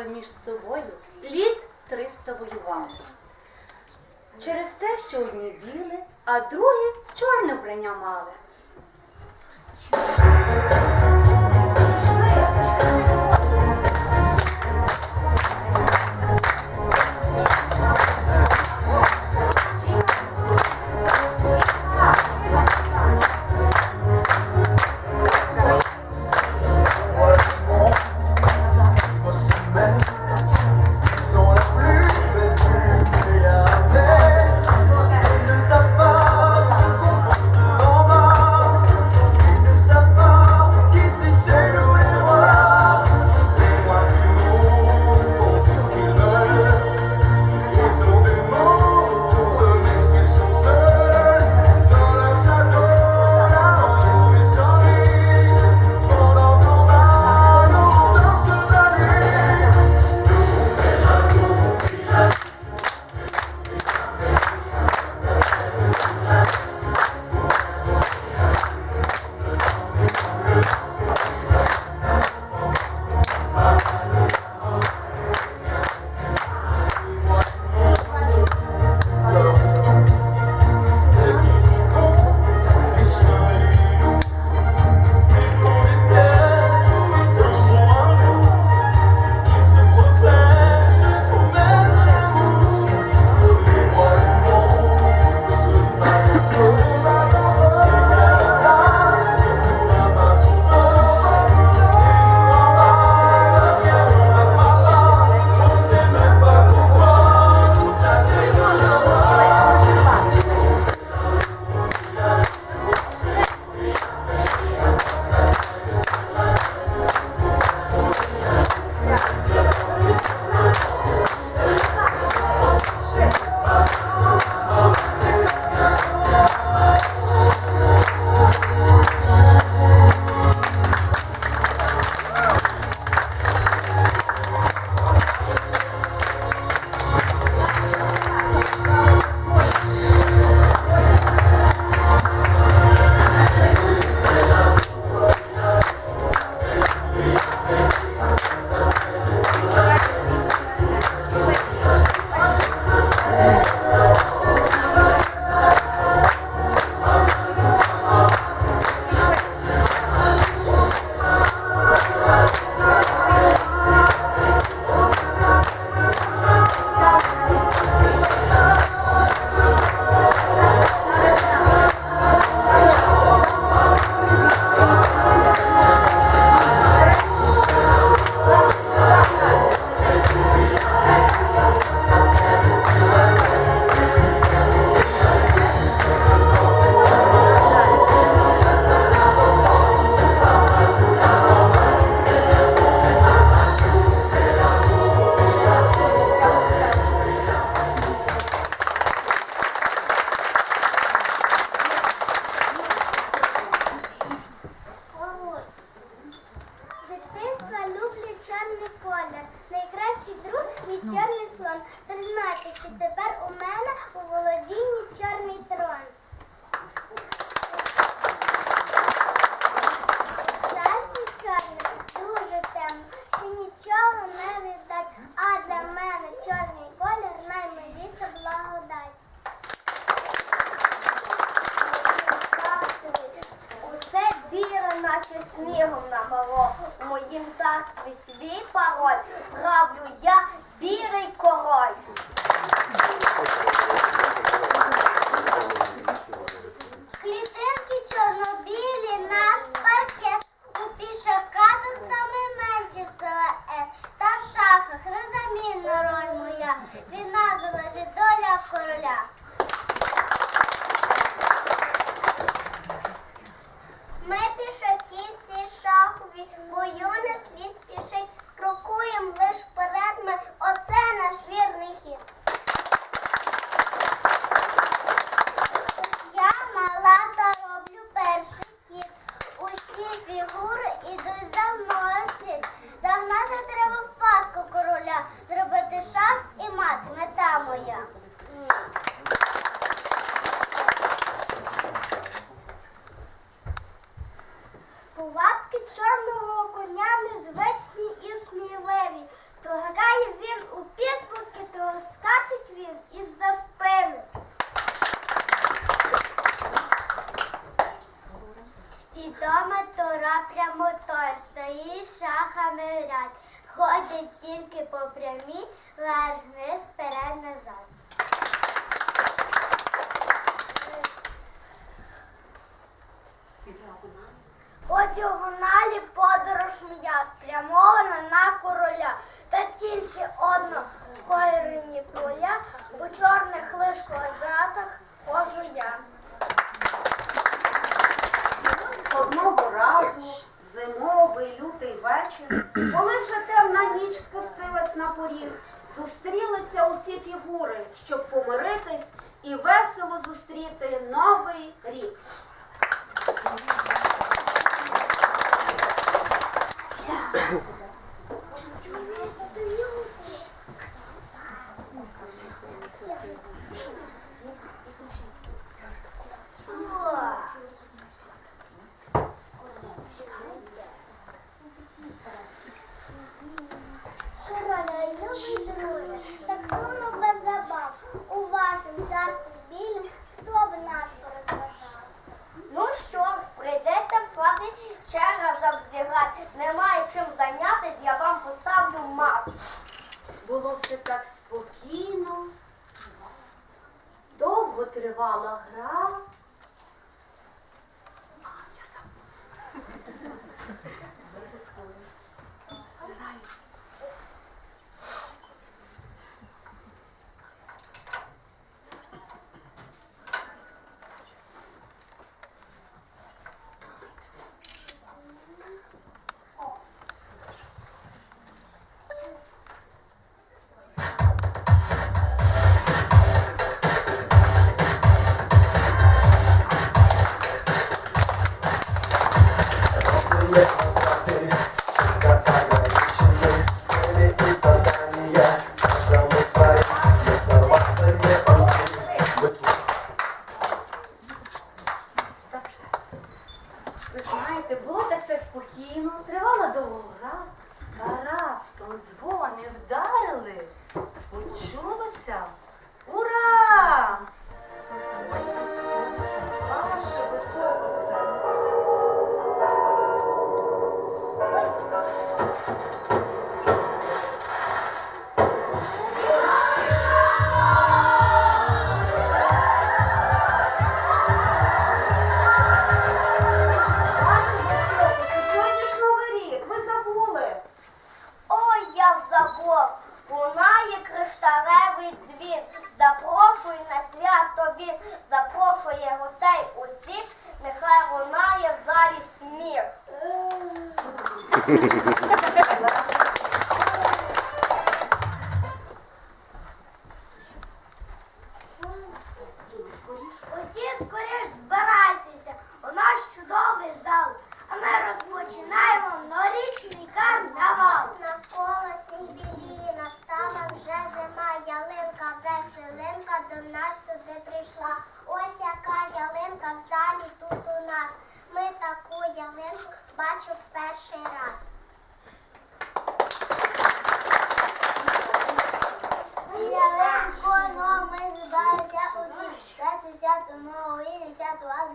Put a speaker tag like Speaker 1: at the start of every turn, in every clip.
Speaker 1: воювали між собою літ триста воювали. Через те, що одні біле, а другі чорне вбрання мали.
Speaker 2: прямі, вверх, вниз, вперед, назад. По діагоналі подорож моя спрямована на короля. Та тільки одно в корені поля у чорних лиш квадратах хожу я.
Speaker 3: Одного разу зимовий люд вечір, коли вже темна ніч спустилась на поріг, зустрілися усі фігури, щоб помиритись і весело зустріти новий рік.
Speaker 2: escolher.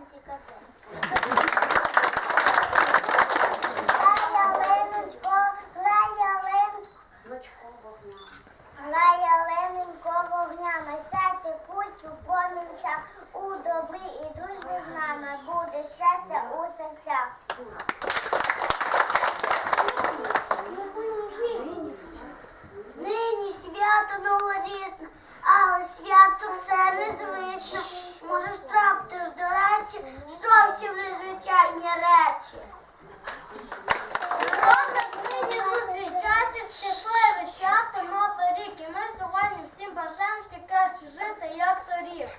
Speaker 2: 几个字。Звичайні речі. Роблять нині зустрічати щасливе свято Новий рік. І ми сьогодні всім бажаємо ще краще жити, як торік.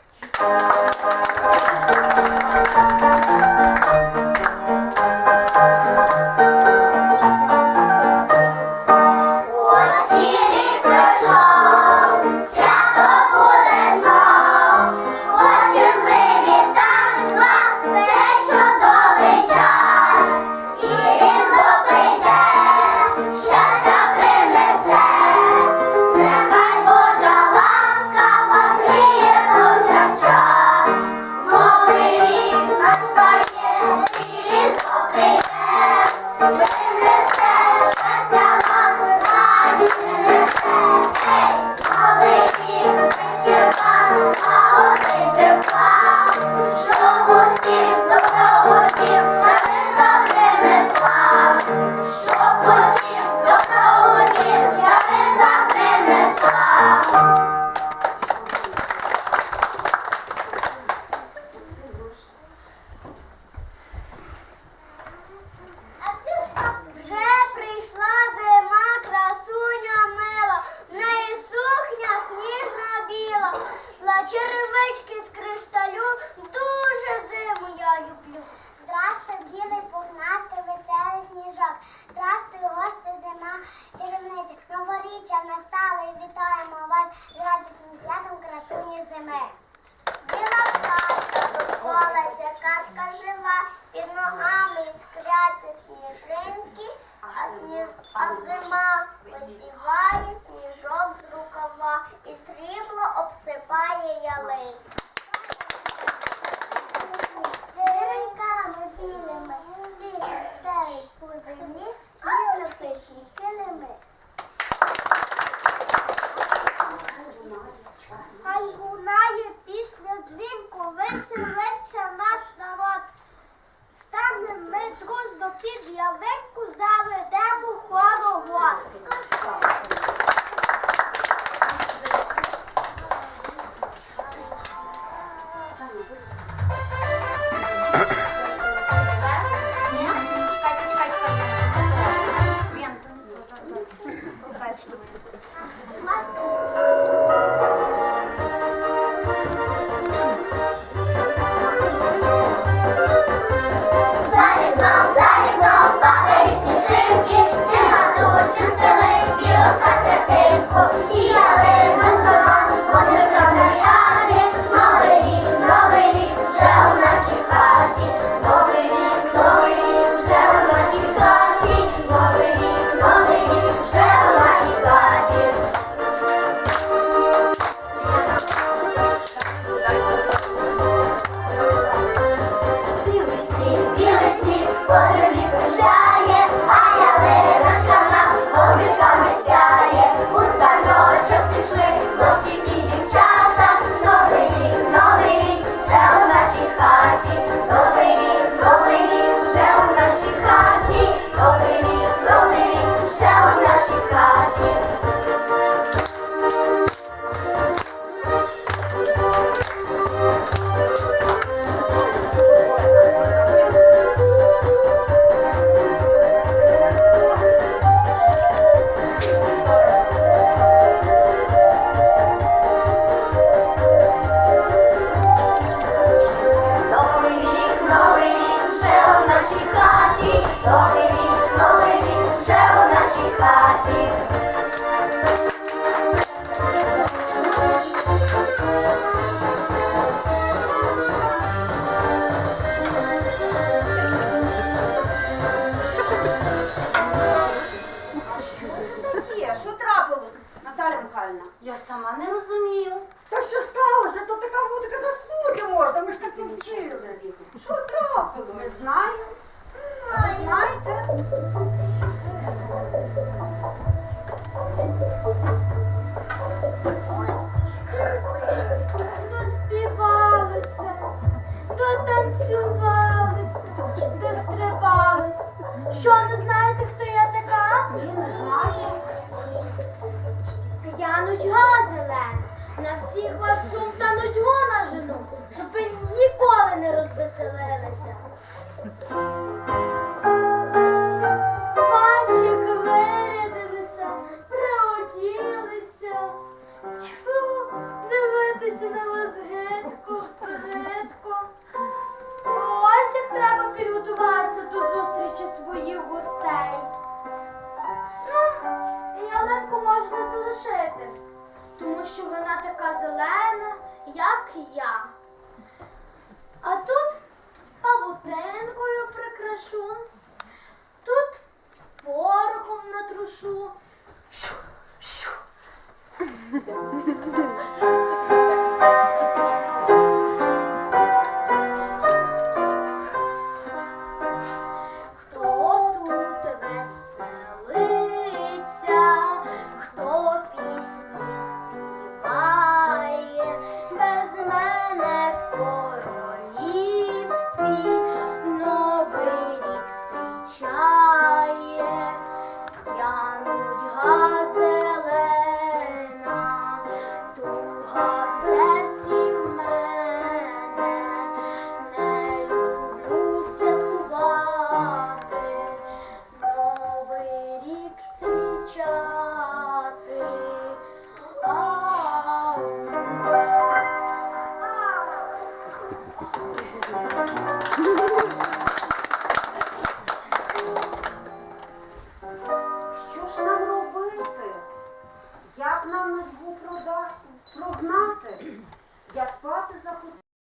Speaker 4: 谁给你
Speaker 1: 们？